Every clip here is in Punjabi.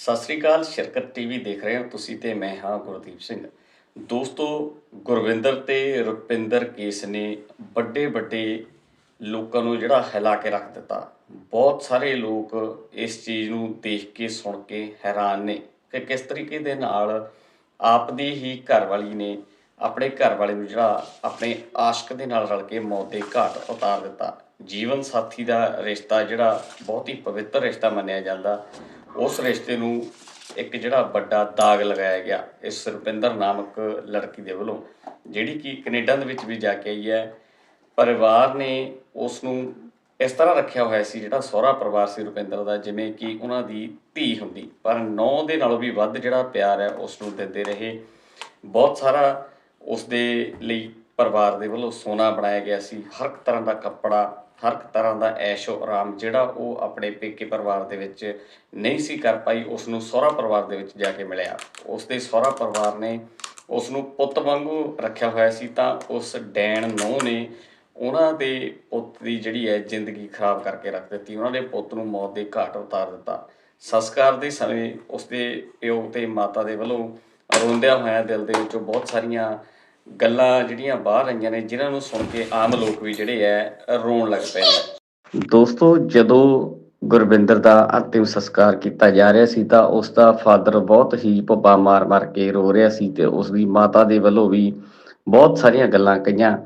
ਸਤਿ ਸ੍ਰੀ ਅਕਾਲ, ਸ਼ਰਕਤ ਟੀਵੀ ਦੇਖ ਰਹੇ ਹੋ ਤੁਸੀਂ ਤੇ ਮੈਂ ਹਾਂ ਗੁਰਦੀਪ ਸਿੰਘ। ਦੋਸਤੋ, ਗੁਰਵਿੰਦਰ ਤੇ ਰੁਪਿੰਦਰ ਕੇਸ ਨੇ ਵੱਡੇ ਵੱਡੇ ਲੋਕਾਂ ਨੂੰ ਜਿਹੜਾ ਹਿਲਾ ਕੇ ਰੱਖ ਦਿੱਤਾ। ਬਹੁਤ ਸਾਰੇ ਲੋਕ ਇਸ ਚੀਜ਼ ਨੂੰ ਦੇਖ ਕੇ ਸੁਣ ਕੇ ਹੈਰਾਨ ਨੇ ਕਿ ਕਿਸ ਤਰੀਕੇ ਦੇ ਨਾਲ ਆਪ ਦੀ ਹੀ ਘਰਵਾਲੀ ਨੇ ਆਪਣੇ ਘਰ ਵਾਲੇ ਨੂੰ ਜਿਹੜਾ ਆਪਣੇ ਆਸ਼ਕ ਦੇ ਨਾਲ ਰਲ ਕੇ ਮੌਤ ਦੇ ਘਾਟ ਉਤਾਰ ਦਿੱਤਾ। ਜੀਵਨ ਸਾਥੀ ਦਾ ਰਿਸ਼ਤਾ ਜਿਹੜਾ ਬਹੁਤ ਹੀ ਪਵਿੱਤਰ ਰਿਸ਼ਤਾ ਮੰਨਿਆ ਜਾਂਦਾ। ਉਸ ਰਿਸ਼ਤੇ ਨੂੰ ਇੱਕ ਜਿਹੜਾ ਵੱਡਾ ਦਾਗ ਲਗਾਇਆ ਗਿਆ ਇਸ ਰੁਪਿੰਦਰ ਨਾਮਕ ਲੜਕੀ ਦੇ ਵੱਲੋਂ, ਜਿਹੜੀ ਕਿ ਕੈਨੇਡਾ ਦੇ ਵਿੱਚ ਵੀ ਜਾ ਕੇ ਆਈ ਹੈ। ਪਰਿਵਾਰ ਨੇ ਉਸ ਨੂੰ ਇਸ ਤਰ੍ਹਾਂ ਰੱਖਿਆ ਹੋਇਆ ਸੀ, ਜਿਹੜਾ ਸਹੁਰਾ ਪਰਿਵਾਰ ਸੀ ਰੁਪਿੰਦਰ ਦਾ, ਜਿਵੇਂ ਕਿ ਉਹਨਾਂ ਦੀ ਧੀ ਹੁੰਦੀ। ਪਰ ਨੌ ਦੇ ਨਾਲੋਂ ਵੀ ਵੱਧ ਜਿਹੜਾ ਪਿਆਰ ਹੈ, ਉਸ ਨੂੰ ਦਿੰਦੇ ਰਹੇ। ਬਹੁਤ ਸਾਰਾ ਉਸ ਦੇ ਲਈ ਪਰਿਵਾਰ ਦੇ ਵੱਲੋਂ ਸੋਨਾ ਬਣਾਇਆ ਗਿਆ ਸੀ। ਹਰ ਇੱਕ ਤਰ੍ਹਾਂ ਦਾ ਕੱਪੜਾ, ਹਰ ਇੱਕ ਤਰ੍ਹਾਂ ਦਾ ਐਸ਼ੋ ਆਰਾਮ ਜਿਹੜਾ ਉਹ ਆਪਣੇ ਪੇਕੇ ਪਰਿਵਾਰ ਦੇ ਵਿੱਚ ਨਹੀਂ ਸੀ ਕਰ ਪਾਈ ਉਸ ਨੂੰ ਸਹੁਰਾ ਪਰਿਵਾਰ ਦੇ ਵਿੱਚ ਜਾ ਕੇ ਮਿਲਿਆ। ਉਸ ਦੇ ਸਹੁਰਾ ਪਰਿਵਾਰ ਨੇ ਉਸ ਨੂੰ ਪੁੱਤ ਵਾਂਗੂ ਰੱਖਿਆ ਹੋਇਆ ਸੀ ਤਾਂ ਉਸ ਡੈਣ ਨੌ ਨੇ ਉਹਨਾਂ ਦੇ ਪੁੱਤ ਦੀ ਜਿਹੜੀ ਹੈ ਜ਼ਿੰਦਗੀ ਖਰਾਬ ਕਰਕੇ ਰੱਖ ਦਿੱਤੀ। ਉਹਨਾਂ ਦੇ ਪੁੱਤ ਨੂੰ ਮੌਤ ਦੇ ਘਾਟ ਉਤਾਰ ਦਿੱਤਾ। ਸੰਸਕਾਰ ਦੇ ਸਮੇਂ ਉਸ ਦੇ ਪਿਓ ਤੇ ਮਾਤਾ ਦੇ ਵੱਲੋਂ ਰੋਂਦਿਆਂ ਹੋਇਆ ਦਿਲ ਦੇ ਵਿੱਚੋਂ ਬਹੁਤ ਸਾਰੀਆਂ ਗੱਲਾਂ ਜਿਹੜੀਆਂ ਬਾਹਰ ਆਈਆਂ ਨੇ, ਜਿਨ੍ਹਾਂ ਨੂੰ ਸੁਣ ਕੇ ਆਮ ਲੋਕ ਵੀ ਜਿਹੜੇ ਐ, ਰੋਣ ਲੱਗ ਪਏ ਨੇ। ਦੋਸਤੋ, ਜਦੋਂ ਗੁਰਵਿੰਦਰ ਦਾ ਅੰਤਿਮ ਸੰਸਕਾਰ ਕੀਤਾ ਜਾ ਰਿਹਾ ਸੀ, ਤਾਂ ਉਸ ਦਾ ਫਾਦਰ ਬਹੁਤ ਹੀ ਪੱਪਾ ਮਾਰ ਮਾਰ ਕੇ ਰੋ ਰਿਹਾ ਸੀ ਤੇ ਉਸ ਦੀ ਮਾਤਾ ਦੇ ਵੱਲੋਂ ਵੀ ਬਹੁਤ ਸਾਰੀਆਂ ਗੱਲਾਂ ਕਹੀਆਂ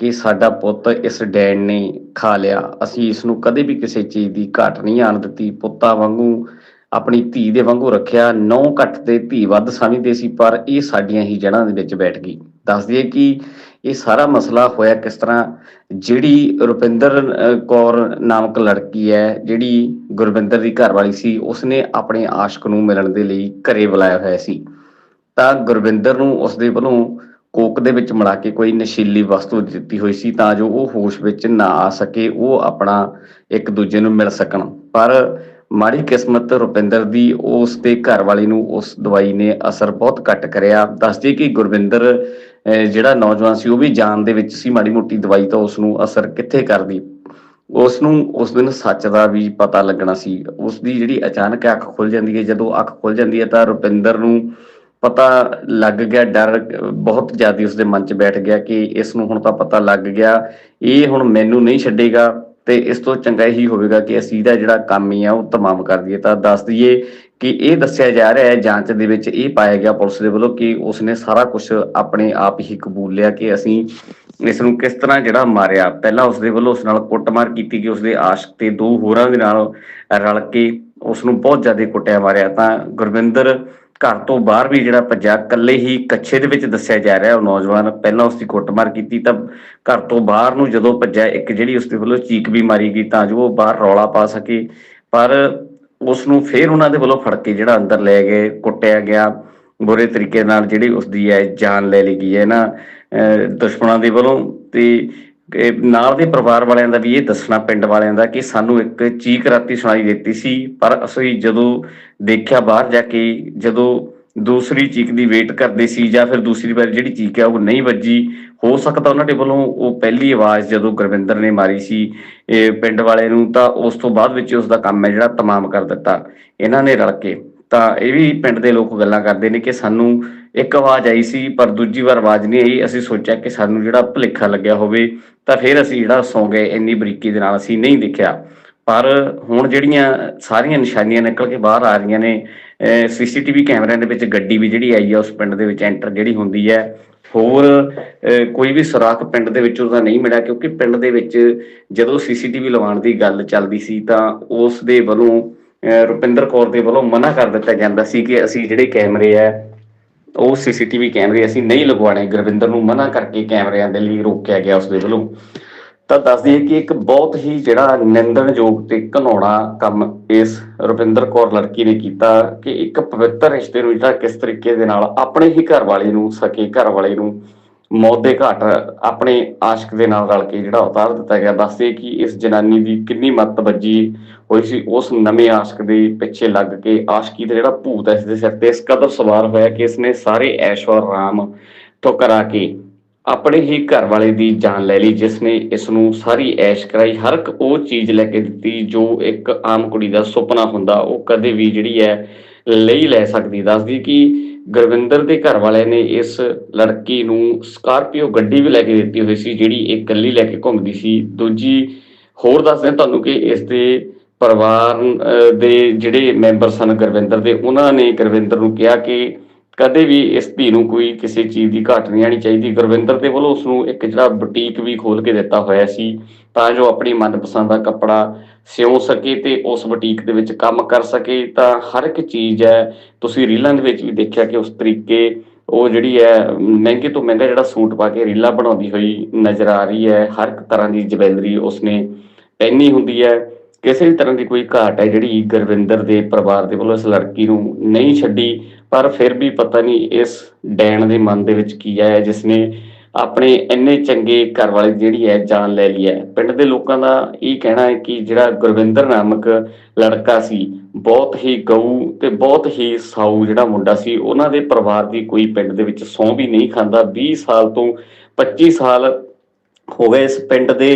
ਕਿ ਸਾਡਾ ਪੁੱਤ ਇਸ ਡੈਣ ਨੇ ਖਾ ਲਿਆ। ਅਸੀਂ ਇਸ ਨੂੰ ਕਦੇ ਵੀ ਕਿਸੇ ਚੀਜ਼ ਦੀ ਘਾਟ ਨਹੀਂ ਆਣ ਦਿੱਤੀ। ਪੁੱਤਾਂ ਵਾਂਗੂ ਆਪਣੀ ਧੀ ਦੇ ਵਾਂਗੂ ਰੱਖਿਆ, ਨੌ ਘੱਟ ਤੇ ਧੀ ਵੱਧ ਸਮਝਦੇ ਸੀ ਪਰ ਇਹ ਸਾਡੀਆਂ ਹੀ ਜੜ੍ਹਾਂ ਦੇ ਵਿੱਚ ਬੈਠ ਗਈ। ਦੱਸ ਦਈਏ ਕਿ ਇਹ ਸਾਰਾ ਮਸਲਾ ਹੋਇਆ ਕਿਸ ਤਰ੍ਹਾਂ? ਜਿਹੜੀ ਰੁਪਿੰਦਰ ਕੌਰ ਨਾਮਕ ਲੜਕੀ ਹੈ, ਜਿਹੜੀ ਗੁਰਵਿੰਦਰ ਦੀ ਘਰਵਾਲੀ ਸੀ, ਉਸਨੇ ਆਪਣੇ ਆਸ਼ਕ ਨੂੰ ਮਿਲਣ ਦੇ ਲਈ ਘਰੇ ਬੁਲਾਇਆ ਹੋਇਆ ਸੀ। ਤਾਂ ਗੁਰਵਿੰਦਰ ਨੂੰ ਉਸਦੇ ਵੱਲੋਂ ਕੋਕ ਦੇ ਵਿੱਚ ਮਿਲਾ ਕੇ ਕੋਈ ਨਸ਼ੀਲੀ ਵਸਤੂ ਦਿੱਤੀ ਹੋਈ ਸੀ ਤਾਂ ਜੋ ਉਹ ਹੋਸ਼ ਵਿੱਚ ਨਾ ਆ ਸਕੇ, ਉਹ ਆਪਣਾ ਇੱਕ ਦੂਜੇ ਨੂੰ ਮਿਲ ਸਕਣ। ਪਰ ਮਾੜੀ ਕਿਸਮਤ ਰੁਪਿੰਦਰ ਦੀ ਉਸ ਦੇ ਘਰ ਵਾਲੀ ਨੂੰ ਉਸ ਦਵਾਈ ਨੇ ਅਸਰ ਬਹੁਤ ਘੱਟ ਕਰਿਆ। ਦੱਸਦੀ ਕਿ ਗੁਰਵਿੰਦਰ ਜਿਹੜਾ ਨੌਜਵਾਨ ਸੀ, ਉਹ ਵੀ ਜਾਨ ਦੇ ਵਿੱਚ ਸੀ। ਮਾੜੀ ਮੋਟੀ ਦਵਾਈ ਤਾਂ ਉਸ ਨੂੰ ਅਸਰ ਕਿੱਥੇ ਕਰਦੀ? ਉਸ ਨੂੰ ਉਸ ਦਿਨ ਸੱਚ ਦਾ ਵੀ ਪਤਾ ਲੱਗਣਾ ਸੀ। ਉਸ ਦੀ ਜਿਹੜੀ ਅਚਾਨਕ ਅੱਖ ਖੁੱਲ ਜਾਂਦੀ ਹੈ, ਜਦੋਂ ਅੱਖ ਖੁੱਲ ਜਾਂਦੀ ਹੈ ਤਾਂ ਰੁਪਿੰਦਰ ਨੂੰ ਪਤਾ ਲੱਗ ਗਿਆ, ਡਰ ਬਹੁਤ ਜ਼ਿਆਦਾ ਉਸਦੇ ਮਨ 'ਚ ਬੈਠ ਗਿਆ ਕਿ ਇਸ ਨੂੰ ਹੁਣ ਤਾਂ ਪਤਾ ਲੱਗ ਗਿਆ। ਇਹ ਹੁਣ ਮੈਨੂੰ ਨਹੀਂ ਛੱਡੇਗਾ। ਤੇ ਇਸ ਤੋਂ ਚੰਗਾ ਇਹੀ ਹੋਵੇਗਾ ਕਿ ਅਸੀਂ ਦਾ ਜਿਹੜਾ ਕੰਮ ਹੀ ਆ ਉਹ ਤਮਾਮ ਕਰ ਦਈਏ। ਤਾਂ ਦੱਸ ਦਈਏ ਕਿ ਇਹ ਦੱਸਿਆ ਜਾ ਰਿਹਾ ਹੈ ਜਾਂਚ ਦੇ ਵਿੱਚ ਇਹ ਪਾਇਆ ਗਿਆ ਪੁਲਿਸ ਦੇ ਵੱਲੋਂ ਕਿ ਉਸਨੇ ਸਾਰਾ ਕੁਝ ਆਪਣੇ ਆਪ ਹੀ ਕਬੂਲ ਲਿਆ ਕਿ ਅਸੀਂ ਇਸ ਨੂੰ ਕਿਸ ਤਰ੍ਹਾਂ ਜਿਹੜਾ ਮਾਰਿਆ। ਪਹਿਲਾਂ ਉਸਦੇ ਵੱਲੋਂ ਉਸ ਨਾਲ ਕੁੱਟਮਾਰ ਕੀਤੀ ਕਿ ਉਸਦੇ ਆਸ਼ਕ ਤੇ ਦੋ ਹੋਰਾਂ ਦੇ ਨਾਲ ਰਲ ਕੇ ਉਸ ਨੂੰ ਬਹੁਤ ਜ਼ਿਆਦਾ ਕੁੱਟਿਆ ਮਾਰਿਆ। ਤਾਂ ਗੁਰਵਿੰਦਰ ਘਰ ਤੋਂ ਬਾਹਰ ਵੀ ਜਿਹੜਾ ਭੱਜਾ ਇਕੱਲੇ ਹੀ ਕੱਛੇ ਦੇ ਵਿੱਚ ਦੱਸਿਆ ਜਾ ਰਿਹਾ ਉਹ ਨੌਜਵਾਨ ਪਹਿਲਾਂ ਉਸ ਦੀ ਕੁੱਟਮਾਰ ਕੀਤੀ, ਤਾਂ ਘਰ ਤੋਂ ਬਾਹਰ ਨੂੰ ਜਦੋਂ ਭੱਜਾ ਇੱਕ ਜਿਹੜੀ ਉਸ ਦੇ ਵੱਲੋਂ ਚੀਕ ਵੀ ਮਾਰੀ ਗਈ, ਤਾਂ ਜੋ ਉਹ ਬਾਹਰ ਰੌਲਾ ਪਾ ਸਕੇ। ਪਰ ਉਸ ਨੂੰ ਫੇਰ ਉਹਨਾਂ ਦੇ ਵੱਲੋਂ ਫੜ ਕੇ ਜਿਹੜਾ ਅੰਦਰ ਲੈ ਗਏ, ਕੁੱਟਿਆ ਗਿਆ। ਬੁਰੇ ਤਰੀਕੇ ਨਾਲ ਜਿਹੜੀ ਉਸ ਦੀ ਹੈ ਜਾਨ ਲੈ ਲਈ ਗਈ ਹੈ ਨਾ, ਅਹ ਦੁਸ਼ਮਣਾਂ ਦੇ ਵੱਲੋਂ। ਤੇ ਇਹ ਨਾਲ ਦੇ ਪਰਿਵਾਰ ਵਾਲਿਆਂ ਦਾ ਵੀ ਇਹ ਦੱਸਣਾ ਪਿੰਡ ਵਾਲਿਆਂ ਦਾ ਕਿ ਸਾਨੂੰ ਇੱਕ ਚੀਕ ਰਾਤੀ ਸੁਣਾਈ ਦਿੱਤੀ ਸੀ, ਪਰ ਅਸੀਂ ਜਦੋਂ ਦੇਖਿਆ ਬਾਹਰ ਜਾ ਕੇ, ਜਦੋਂ ਦੂਸਰੀ ਚੀਕ ਦੀ ਵੇਟ ਕਰਦੇ ਸੀ ਜਾਂ ਫਿਰ ਦੂਸਰੀ ਵਾਰ ਜਿਹੜੀ ਚੀਕ ਹੈ ਉਹ ਨਹੀਂ ਵੱਜੀ, ਹੋ ਸਕਦਾ ਉਹਨਾਂ ਦੇ ਵੱਲੋਂ ਉਹ ਪਹਿਲੀ ਆਵਾਜ਼ ਜਦੋਂ ਗੁਰਵਿੰਦਰ ਨੇ ਮਾਰੀ ਸੀ, ਇਹ ਪਿੰਡ ਵਾਲੇ ਨੂੰ, ਤਾਂ ਉਸ ਤੋਂ ਬਾਅਦ ਵਿੱਚ ਉਸ ਦਾ ਕੰਮ ਹੈ ਜਿਹੜਾ ਤਮਾਮ ਕਰ ਦਿੱਤਾ। ਇਹਨਾਂ ਨੇ ਰਲ ਕੇ, ਤਾਂ ਇਹ ਵੀ ਪਿੰਡ ਦੇ ਲੋਕ ਗੱਲਾਂ ਕਰਦੇ ਨੇ ਕਿ ਸਾਨੂੰ ਇੱਕ ਆਵਾਜ਼ ਆਈ ਸੀ ਪਰ ਦੂਜੀ ਵਾਰ ਆਵਾਜ਼ ਨਹੀਂ ਆਈ। ਅਸੀਂ ਸੋਚਿਆ ਕਿ ਸਾਨੂੰ ਜਿਹੜਾ ਭੁਲੇਖਾ ਲੱਗਿਆ ਹੋਵੇ ਤਾਂ ਫਿਰ ਅਸੀਂ ਜਿਹੜਾ ਸੌਂ ਗਏ ਇੰਨੀ ਬਰੀਕੀ ਦੇ ਨਾਲ ਅਸੀਂ ਨਹੀਂ ਦੇਖਿਆ। ਪਰ ਹੁਣ ਜਿਹੜੀਆਂ ਸਾਰੀਆਂ ਨਿਸ਼ਾਨੀਆਂ ਨਿਕਲ ਕੇ ਬਾਹਰ ਆ ਰਹੀਆਂ ਨੇ ਸੀਸੀਟੀਵੀ ਕੈਮਰਿਆਂ ਦੇ ਵਿੱਚ ਗੱਡੀ ਵੀ ਜਿਹੜੀ ਆਈ ਆ ਉਸ ਪਿੰਡ ਦੇ ਵਿੱਚ ਐਂਟਰ ਜਿਹੜੀ ਹੁੰਦੀ ਹੈ ਹੋਰ ਕੋਈ ਵੀ ਸੁਰਾਖ ਪਿੰਡ ਦੇ ਵਿੱਚ ਉਹਦਾ ਨਹੀਂ ਮਿਲਿਆ ਕਿਉਂਕਿ ਪਿੰਡ ਦੇ ਵਿੱਚ ਜਦੋਂ ਸੀਸੀਟੀਵੀ ਲਵਾਉਣ ਦੀ ਗੱਲ ਚੱਲਦੀ ਸੀ ਤਾਂ ਉਸ ਦੇ ਵੱਲੋਂ ਅਹ, ਰੁਪਿੰਦਰ ਕੌਰ ਦੇ ਵੱਲੋਂ ਮਨਾ ਕਰ ਦਿੱਤਾ ਜਾਂਦਾ ਸੀ ਕਿ ਅਸੀਂ ਜਿਹੜੇ ਕੈਮਰੇ ਆ ਉਹ ਸੀਸੀਟੀਵੀ ਕੈਮਰੇ ਅਸੀਂ ਨਹੀਂ ਲਗਵਾਣੇ ਗੁਰਵਿੰਦਰ ਨੂੰ ਮਨਾ ਕਰਕੇ ਕੈਮਰਿਆਂ ਦੇ ਲਈ ਰੋਕਿਆ ਗਿਆ ਉਸ ਦੇ ਵੱਲੋਂ। ਤਾਂ ਦੱਸ ਦਈਏ ਕਿ ਇੱਕ ਬਹੁਤ ਹੀ ਜਿਹੜਾ ਨਿੰਦਣਯੋਗ ਤੇ ਘਨੌਣਾ ਕੰਮ ਇਸ ਰੁਪਿੰਦਰ ਕੌਰ ਲੜਕੀ ਨੇ ਕੀਤਾ ਕਿ ਇੱਕ ਪਵਿੱਤਰ ਰਿਸ਼ਤੇ ਨੂੰ ਜਿਹੜਾ ਕਿਸ ਤਰੀਕੇ ਦੇ ਨਾਲ ਆਪਣੇ ਹੀ ਘਰ ਵਾਲੇ ਨੂੰ, ਸਕੇ ਘਰ ਵਾਲੇ ਨੂੰ ਮੌਤ ਦੇ ਘਾਟ ਆਪਣੇ ਆਸ਼ਕ ਦੇ ਨਾਲ ਰਲ ਕੇ ਜਿਹੜਾ ਉਤਾਰ ਦਿੱਤਾ ਗਿਆ। ਦੱਸਦੇ ਕਿ ਇਸ ਜਨਾਨੀ ਦੀ ਕਿੰਨੀ ਮੱਤ ਵੱਜੀ ਹੋਈ ਸੀ। ਉਸ ਨਵੇਂ ਆਸ਼ਕ ਦੇ ਪਿੱਛੇ ਲੱਗ ਕੇ ਆਸ਼ਕੀ ਦਾ ਜਿਹੜਾ ਭੂਤ ਹੈ, ਇਸ ਦੇ ਸਿਰ ਤੇ ਇਸ ਕਦਰ ਸਵਾਰ ਹੋਇਆ ਕਿ ਇਸਨੇ ਸਾਰੇ ਐਸ਼ਵਰ ਰਾਮ ਠੁਕਰਾ ਕੇ ਆਪਣੇ ਹੀ ਘਰ ਵਾਲੇ ਦੀ ਜਾਨ ਲੈ ਲਈ, ਜਿਸ ਨੇ ਇਸ ਨੂੰ ਸਾਰੀ ਐਸ਼ ਕਰਾਈ। ਹਰ ਇੱਕ ਉਹ ਚੀਜ਼ ਲੈ ਕੇ ਦਿੱਤੀ ਜੋ ਇੱਕ ਆਮ ਕੁੜੀ ਦਾ ਸੁਪਨਾ ਹੁੰਦਾ, ਉਹ ਕਦੇ ਵੀ ਜਿਹੜੀ ਹੈ, ਲਈ ਲੈ ਸਕਦੀ। ਦੱਸਦੀ ਕਿ ਗੁਰਵਿੰਦਰ ਦੇ ਘਰ ਵਾਲੇ ਨੇ ਇਸ ਲੜਕੀ ਨੂੰ ਸਕਾਰਪੀਓ ਗੱਡੀ ਵੀ ਲੈ ਕੇ ਦਿੱਤੀ ਹੋਈ ਸੀ, ਜਿਹੜੀ ਇਹ ਇਕੱਲੀ ਲੈ ਕੇ ਘੁੰਮਦੀ ਸੀ। ਦੂਜੀ ਹੋਰ ਦੱਸਦੇ ਤੁਹਾਨੂੰ ਕਿ ਇਸ ਦੇ ਪਰਿਵਾਰ ਦੇ ਜਿਹੜੇ ਮੈਂਬਰ ਸਨ ਗੁਰਵਿੰਦਰ ਦੇ, ਉਹਨਾਂ ਨੇ ਗੁਰਵਿੰਦਰ ਨੂੰ ਕਿਹਾ ਕਿ ਕਦੇ ਵੀ ਇਸ ਧੀ ਨੂੰ ਕੋਈ ਕਿਸੇ ਚੀਜ਼ ਦੀ ਘਾਟ ਨਹੀਂ ਆਣੀ ਚਾਹੀਦੀ। ਗੁਰਵਿੰਦਰ ਦੇ ਵੱਲੋਂ ਉਸ ਨੂੰ ਇੱਕ ਜਿਹੜਾ ਬੁਟੀਕ ਵੀ ਖੋਲ ਕੇ ਦਿੱਤਾ ਹੋਇਆ ਸੀ, ਤਾਂ ਜੋ ਆਪਣੀ ਮਨਪਸੰਦ ਦਾ ਕੱਪੜਾ ਸਿਉ ਸਕੇ ਤੇ ਉਸ ਬੁਟੀਕ ਦੇ ਵਿੱਚ ਕੰਮ ਕਰ ਸਕੇ, ਤਾਂ ਹਰ ਇੱਕ ਚੀਜ਼ ਹੈ, ਤੁਸੀਂ ਰੀਲਾਂ ਦੇ ਵਿੱਚ ਵੀ ਦੇਖਿਆ ਕਿ ਉਸ ਤਰੀਕੇ ਉਹ ਜਿਹੜੀ ਹੈ, ਮਹਿੰਗੇ ਤੋਂ ਮਹਿੰਗਾ ਜਿਹੜਾ ਸੂਟ ਪਾ ਕੇ ਰੀਲਾਂ ਬਣਾਉਂਦੀ ਹੋਈ ਨਜ਼ਰ ਆ ਰਹੀ ਹੈ, ਹਰ ਇੱਕ ਤਰ੍ਹਾਂ ਦੀ ਜਵੈਲਰੀ ਉਸਨੇ ਪਹਿਨੀ ਹੁੰਦੀ ਹੈ। ਕਿਸੇ ਵੀ ਤਰ੍ਹਾਂ ਦੀ ਕੋਈ ਘਾਟ ਹੈ ਜਿਹੜੀ ਗੁਰਵਿੰਦਰ ਦੇ ਪਰਿਵਾਰ ਦੇ ਵੱਲੋਂ ਇਸ ਲੜਕੀ ਨੂੰ ਨਹੀਂ ਛੱਡੀ, ਪਰ ਫਿਰ ਵੀ ਪਤਾ ਨਹੀਂ ਇਸ ਡੈਣ ਦੇ ਮਨ ਦੇ ਵਿੱਚ ਕੀ ਆਇਆ ਜਿਸ ਨੇ ਆਪਣੇ ਇੰਨੇ ਚੰਗੇ ਘਰ ਵਾਲੇ ਜਿਹੜੀ ਹੈ ਜਾਨ ਲੈ ਲਈ ਹੈ। ਪਿੰਡ ਦੇ ਲੋਕਾਂ ਦਾ ਇਹ ਕਹਿਣਾ ਹੈ ਕਿ ਜਿਹੜਾ ਗੁਰਵਿੰਦਰ ਨਾਮਕ ਲੜਕਾ ਸੀ, ਬਹੁਤ ਹੀ ਗਊ ਤੇ ਬਹੁਤ ਹੀ ਸਾਊ ਜਿਹੜਾ ਮੁੰਡਾ ਸੀ, ਉਹਨਾਂ ਦੇ ਪਰਿਵਾਰ ਦੀ ਕੋਈ ਪਿੰਡ ਦੇ ਵਿੱਚ ਸਹੁੰ ਵੀ ਨਹੀਂ ਖਾਂਦਾ। 20 ਸਾਲ ਤੋਂ 25 ਸਾਲ ਹੋ ਗਏ ਇਸ ਪਿੰਡ ਦੇ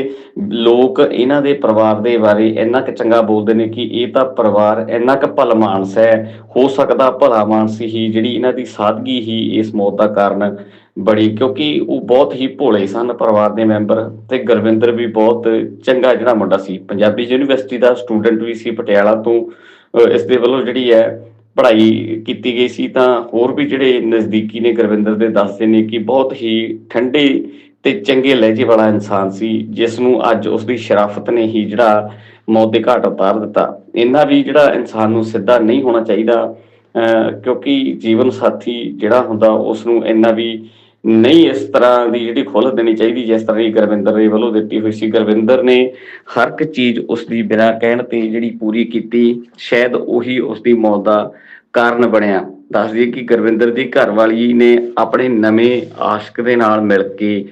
ਲੋਕ ਇਹਨਾਂ ਦੇ ਪਰਿਵਾਰ ਦੇ ਬਾਰੇ ਇੰਨਾ ਕੁ ਚੰਗਾ ਬੋਲਦੇ ਨੇ ਕਿ ਇਹ ਤਾਂ ਪਰਿਵਾਰ ਇੰਨਾ ਕੁ ਭਲਮਾਨਸ ਹੈ। ਹੋ ਸਕਦਾ ਭਲਾ ਮਾਨਸ ਹੀ ਜਿਹੜੀ ਇਹਨਾਂ ਦੀ ਸਾਦਗੀ ਹੀ ਇਸ ਮੌਤ ਦਾ ਕਾਰਨ ਬੜੀ, ਕਿਉਂਕਿ ਉਹ ਬਹੁਤ ਹੀ ਭੋਲੇ ਸਨ ਪਰਿਵਾਰ ਦੇ ਮੈਂਬਰ ਤੇ ਗੁਰਵਿੰਦਰ ਵੀ ਬਹੁਤ ਚੰਗਾ ਜਿਹੜਾ ਮੁੰਡਾ ਸੀ। ਪੰਜਾਬੀ ਯੂਨੀਵਰਸਿਟੀ ਦਾ ਸਟੂਡੈਂਟ ਵੀ ਸੀ ਪਟਿਆਲਾ ਤੋਂ। ਅਹ ਇਸ ਦੇ ਵੱਲੋਂ ਜਿਹੜੀ ਹੈ ਪੜ੍ਹਾਈ ਕੀਤੀ ਗਈ ਸੀ ਤਾਂ ਹੋਰ ਵੀ ਜਿਹੜੇ ਨਜ਼ਦੀਕੀ ਨੇ ਗੁਰਵਿੰਦਰ ਦੇ ਦੱਸਦੇ ਨੇ ਕਿ ਬਹੁਤ ਹੀ ਠੰਡੇ ਤੇ ਚੰਗੇ ਲਹਿਜੇ ਵਾਲਾ ਇਨਸਾਨ ਸੀ, ਜਿਸ ਨੂੰ ਅੱਜ ਉਸ ਦੀ ਸ਼ਰਾਫਤ ਨੇ ਹੀ ਜਿਹੜਾ ਮੌਤ ਦੇ ਘਾਟ ਉਤਾਰ ਦਿੱਤਾ। ਇੰਨਾ ਵੀ ਜਿਹੜਾ ਇਨਸਾਨ ਨੂੰ ਸਿੱਧਾ ਨਹੀਂ ਹੋਣਾ ਚਾਹੀਦਾ। ਅਹ ਕਿਉਂਕਿ ਜੀਵਨ ਸਾਥੀ ਜਿਹੜਾ ਹੁੰਦਾ, ਉਸ ਨੂੰ ਇੰਨਾ ਵੀ ਨਹੀਂ ਇਸ ਤਰ੍ਹਾਂ ਦੀ ਜਿਹੜੀ ਖੁੱਲ੍ਹ ਦੇਣੀ ਚਾਹੀਦੀ, ਜਿਸ ਤਰ੍ਹਾਂ ਦੀ ਗੁਰਵਿੰਦਰ ਦੇ ਵੱਲੋਂ ਦਿੱਤੀ ਹੋਈ ਸੀ। ਗੁਰਵਿੰਦਰ ਨੇ ਹਰ ਇੱਕ ਚੀਜ਼ ਉਸ ਦੀ ਬਿਨਾਂ ਕਹਿਣ ਤੇ ਜਿਹੜੀ ਪੂਰੀ ਕੀਤੀ, ਸ਼ਾਇਦ ਉਹੀ ਉਸ ਦੀ ਮੌਤ ਦਾ ਕਾਰਨ ਬਣਿਆ। ਦੱਸ ਦਈਏ ਕਿ ਗੁਰਵਿੰਦਰ ਦੀ ਘਰਵਾਲੀ ਨੇ ਆਪਣੇ ਨਵੇਂ ਆਸ਼ਕ ਦੇ ਨਾਲ ਮਿਲ ਕੇ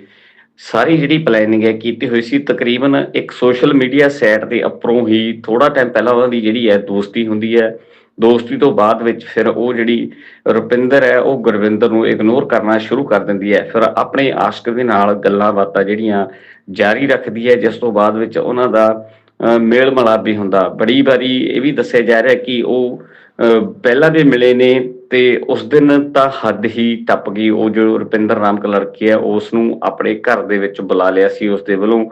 ਸਾਰੀ ਜਿਹੜੀ ਪਲੈਨਿੰਗ ਹੈ ਕੀਤੀ ਹੋਈ ਸੀ। ਤਕਰੀਬਨ ਇੱਕ ਸੋਸ਼ਲ ਮੀਡੀਆ ਸਾਈਟ ਦੇ ਉੱਪਰੋਂ ਹੀ ਥੋੜਾ ਟਾਈਮ ਪਹਿਲਾਂ ਉਹਨਾਂ ਦੀ ਜਿਹੜੀ ਹੈ ਦੋਸਤੀ ਹੁੰਦੀ ਹੈ ਦੋਸਤੀ ਤੋਂ ਬਾਅਦ ਵਿੱਚ ਫਿਰ ਉਹ ਜਿਹੜੀ ਰੁਪਿੰਦਰ ਹੈ ਉਹ ਗੁਰਵਿੰਦਰ ਨੂੰ ਇਗਨੋਰ ਕਰਨਾ ਸ਼ੁਰੂ ਕਰ ਦਿੰਦੀ ਹੈ। ਫਿਰ ਆਪਣੇ ਆਸ਼ਕ ਦੇ ਨਾਲ ਗੱਲਾਂ ਬਾਤਾਂ ਜਿਹੜੀਆਂ ਜਾਰੀ ਰੱਖਦੀ ਹੈ ਜਿਸ ਤੋਂ ਬਾਅਦ ਵਿੱਚ ਉਹਨਾਂ ਦਾ ਅਹ, ਮੇਲ ਮਿਲਾਪ ਵੀ ਹੁੰਦਾ। ਬੜੀ ਵਾਰੀ ਇਹ ਵੀ ਦੱਸਿਆ ਜਾ ਰਿਹਾ ਕਿ ਉਹ ਅਹ, ਪਹਿਲਾਂ ਦੇ ਮਿਲੇ ਨੇ ਤੇ ਉਸ ਦਿਨ ਤਾਂ ਹੱਦ ਹੀ ਟੱਪ ਗਈ। ਉਹ ਜੋ ਰੁਪਿੰਦਰ ਨਾਮਕ ਲੜਕੀ ਹੈ ਉਸ ਨੂੰ ਆਪਣੇ ਘਰ ਦੇ ਵਿੱਚ ਬੁਲਾ ਲਿਆ ਸੀ। ਉਸ ਦੇ ਵੱਲੋਂ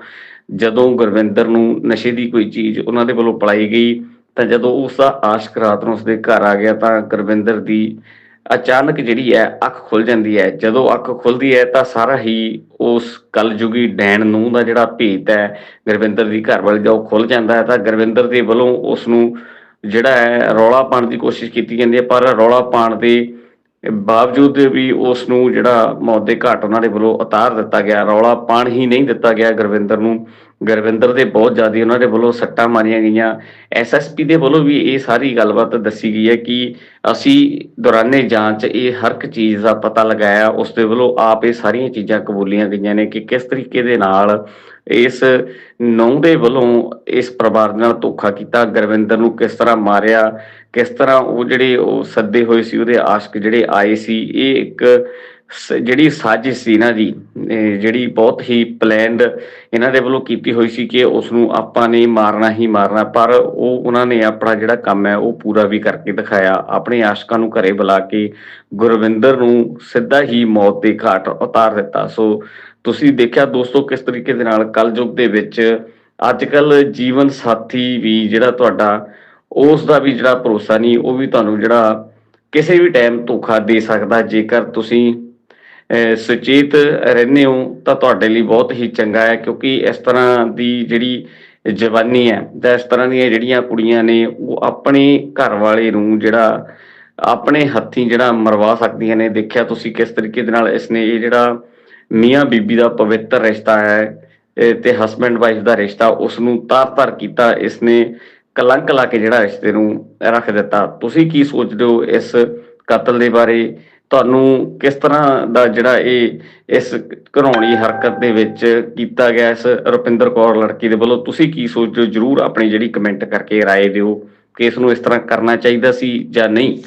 ਜਦੋਂ ਗੁਰਵਿੰਦਰ ਨੂੰ ਨਸ਼ੇ ਦੀ ਕੋਈ ਚੀਜ਼ ਉਹਨਾਂ ਦੇ ਵੱਲੋਂ ਪਲਾਈ ਗਈ ਤਾਂ ਜਦੋਂ ਉਸ ਦਾ ਆਸ਼ਕ ਰਾਤ ਨੂੰ ਉਸਦੇ ਘਰ ਆ ਗਿਆ ਤਾਂ ਗੁਰਵਿੰਦਰ ਦੀ ਅਚਾਨਕ ਜਿਹੜੀ ਹੈ ਅੱਖ ਖੁੱਲ ਜਾਂਦੀ ਹੈ। ਜਦੋਂ ਅੱਖ ਖੁੱਲਦੀ ਹੈ ਤਾਂ ਸਾਰਾ ਹੀ ਉਸ ਕਲਯੁਗੀ ਡੈਣ ਨੂੰ ਦਾ ਜਿਹੜਾ ਭੇਤ ਹੈ, ਗੁਰਵਿੰਦਰ ਦੀ ਘਰ ਵਾਲੀ ਦਾ ਉਹ ਖੁੱਲ ਜਾਂਦਾ ਹੈ ਤਾਂ ਗੁਰਵਿੰਦਰ ਦੇ ਵੱਲੋਂ ਉਸ ਨੂੰ ਜਿਹੜਾ ਹੈ ਰੌਲਾ ਪਾਉਣ ਦੀ ਕੋਸ਼ਿਸ਼ ਕੀਤੀ ਜਾਂਦੀ ਹੈ। ਪਰ ਰੌਲਾ ਪਾਉਣ ਦੇ ਬਾਵਜੂਦ ਵੀ ਉਸ ਨੂੰ ਜਿਹੜਾ ਮੌਤ ਦੇ ਘਾਟ ਉਹਨਾਂ ਦੇ ਵੱਲੋਂ ਉਤਾਰ ਦਿੱਤਾ ਗਿਆ, ਰੌਲਾ ਪਾਣ ਹੀ ਨਹੀਂ ਦਿੱਤਾ ਗਿਆ ਗੁਰਵਿੰਦਰ ਨੂੰ। ਗੁਰਵਿੰਦਰ ਦੇ ਬਹੁਤ ਜ਼ਿਆਦਾ ਉਹਨਾਂ ਦੇ ਵੱਲੋਂ ਸੱਟਾਂ ਮਾਰੀਆਂ ਗਈਆਂ। ਐਸਐਸਪੀ ਦੇ ਵੱਲੋਂ ਵੀ ਇਹ ਸਾਰੀ ਗੱਲਬਾਤ ਦੱਸੀ ਗਈ ਹੈ ਕਿ ਅਸੀਂ ਦੌਰਾਨੇ ਜਾਂਚ ਇਹ ਹਰ ਇੱਕ ਚੀਜ਼ ਦਾ ਪਤਾ ਲਗਾਇਆ। ਉਸ ਦੇ ਵੱਲੋਂ ਆਪ ਇਹ ਸਾਰੀਆਂ ਚੀਜ਼ਾਂ ਕਬੂਲੀਆਂ ਗਈਆਂ ਨੇ ਕਿ ਕਿਸ ਤਰੀਕੇ ਦੇ ਨਾਲ ਇਸ ਨੌਂ ਦੇ ਵੱਲੋਂ ਇਸ ਪਰਿਵਾਰ ਨਾਲ ਧੋਖਾ ਕੀਤਾ, ਗੁਰਵਿੰਦਰ ਨੂੰ ਕਿਸ ਤਰ੍ਹਾਂ ਮਾਰਿਆ, ਕਿਸ ਤਰ੍ਹਾਂ ਉਹ ਜਿਹੜੇ ਉਹ ਸੱਦੇ ਹੋਏ ਸੀ, ਉਹਦੇ ਆਸ਼ਕ ਜਿਹੜੇ ਆਏ ਸੀ, ਇਹ ਇੱਕ ਜਿਹੜੀ ਸਾਜ਼ਿਸ਼ ਸੀ ਨਾ ਜੀ ਜਿਹੜੀ ਬਹੁਤ ਹੀ ਪਲੈਨਡ ਇਹਨਾਂ ਦੇ ਵੱਲੋਂ ਕੀਤੀ ਹੋਈ ਸੀ ਕਿ ਉਸ ਨੂੰ ਆਪਾਂ ਨੇ ਮਾਰਨਾ ਹੀ ਮਾਰਨਾ, ਪਰ ਉਹ, ਉਹਨਾਂ ਨੇ ਆਪਣਾ ਜਿਹੜਾ ਕੰਮ ਹੈ, ਉਹ ਪੂਰਾ ਵੀ ਕਰਕੇ ਦਿਖਾਇਆ, ਆਪਣੇ ਆਸ਼ਕਾਂ ਨੂੰ ਘਰੇ ਬੁਲਾ ਕੇ ਗੁਰਵਿੰਦਰ ਨੂੰ ਸਿੱਧਾ ਹੀ ਮੌਤ ਦੇ ਘਾਟ ਉਤਾਰ ਦਿੱਤਾ। ਸੋ ਤੁਸੀਂ ਦੇਖਿਆ ਦੋਸਤੋ ਕਿਸ ਤਰੀਕੇ ਦੇ ਨਾਲ ਕਲਯੁਗ ਦੇ ਵਿੱਚ ਅੱਜ ਕੱਲ ਜੀਵਨ ਸਾਥੀ ਵੀ ਜਿਹੜਾ ਤੁਹਾਡਾ, ਉਸ ਦਾ ਵੀ ਜਿਹੜਾ ਭਰੋਸਾ ਨਹੀਂ, ਉਹ ਵੀ ਤੁਹਾਨੂੰ ਜਿਹੜਾ ਕਿਸੇ ਵੀ ਟਾਈਮ ਧੋਖਾ ਦੇ ਸਕਦਾ, ਜੇਕਰ ਤੁਸੀਂ ਸੁਚੇਤ ਰਹਿੰਦੇ ਹੋ ਤਾਂ ਤੁਹਾਡੇ ਲਈ ਬਹੁਤ ਹੀ ਚੰਗਾ ਹੈ ਕਿਉਂਕਿ ਇਸ ਤਰ੍ਹਾਂ ਦੀ ਜਿਹੜੀ ਜਵਾਨੀ ਹੈ ਜਾਂ ਇਸ ਤਰ੍ਹਾਂ ਦੀਆਂ ਜਿਹੜੀਆਂ ਕੁੜੀਆਂ ਨੇ, ਉਹ ਆਪਣੇ ਘਰ ਵਾਲੇ ਨੂੰ ਜਿਹੜਾ ਆਪਣੇ ਹੱਥੀਂ ਜਿਹੜਾ ਮਰਵਾ ਸਕਦੀਆਂ ਨੇ। ਦੇਖਿਆ ਤੁਸੀਂ ਕਿਸ ਤਰੀਕੇ ਦੇ ਨਾਲ ਇਸਨੇ ਇਹ ਜਿਹੜਾ ਮੀਆਂ ਬੀਬੀ ਦਾ ਪਵਿੱਤਰ ਰਿਸ਼ਤਾ ਹੈ ਤੇ ਹਸਬੈਂਡ ਵਾਈਫ ਦਾ ਰਿਸ਼ਤਾ, ਉਸ ਨੂੰ ਤਾਰ-ਤਾਰ ਕੀਤਾ ਇਸਨੇ ਕਲੰਕ ਲਾ ਕੇ ਜਿਹੜਾ ਰਿਸ਼ਤੇ ਨੂੰ ਰੱਖ ਦਿੱਤਾ। ਤੁਸੀਂ ਕੀ ਸੋਚਦੇ ਹੋ ਇਸ ਕਤਲ ਦੇ ਬਾਰੇ? ਤੁਹਾਨੂੰ ਕਿਸ ਤਰ੍ਹਾਂ ਦਾ ਜਿਹੜਾ ਇਹ, ਇਸ ਘਰੌਣੀ ਹਰਕਤ ਦੇ ਵਿੱਚ ਕੀਤਾ ਗਿਆ, ਇਸ ਰੁਪਿੰਦਰ ਕੌਰ ਲੜਕੀ ਦੇ ਵੱਲੋਂ? ਤੁਸੀਂ ਕੀ ਸੋਚਦੇ ਹੋ? ਜਰੂਰ ਆਪਣੀ ਜਿਹੜੀ ਕਮੈਂਟ ਕਰਕੇ ਰਾਏ ਦਿਓ। ਕਿ ਇਸ ਨੂੰ ਇਸ ਤਰ੍ਹਾਂ ਕਰਨਾ ਚਾਹੀਦਾ ਸੀ ਜਾਂ ਨਹੀਂ?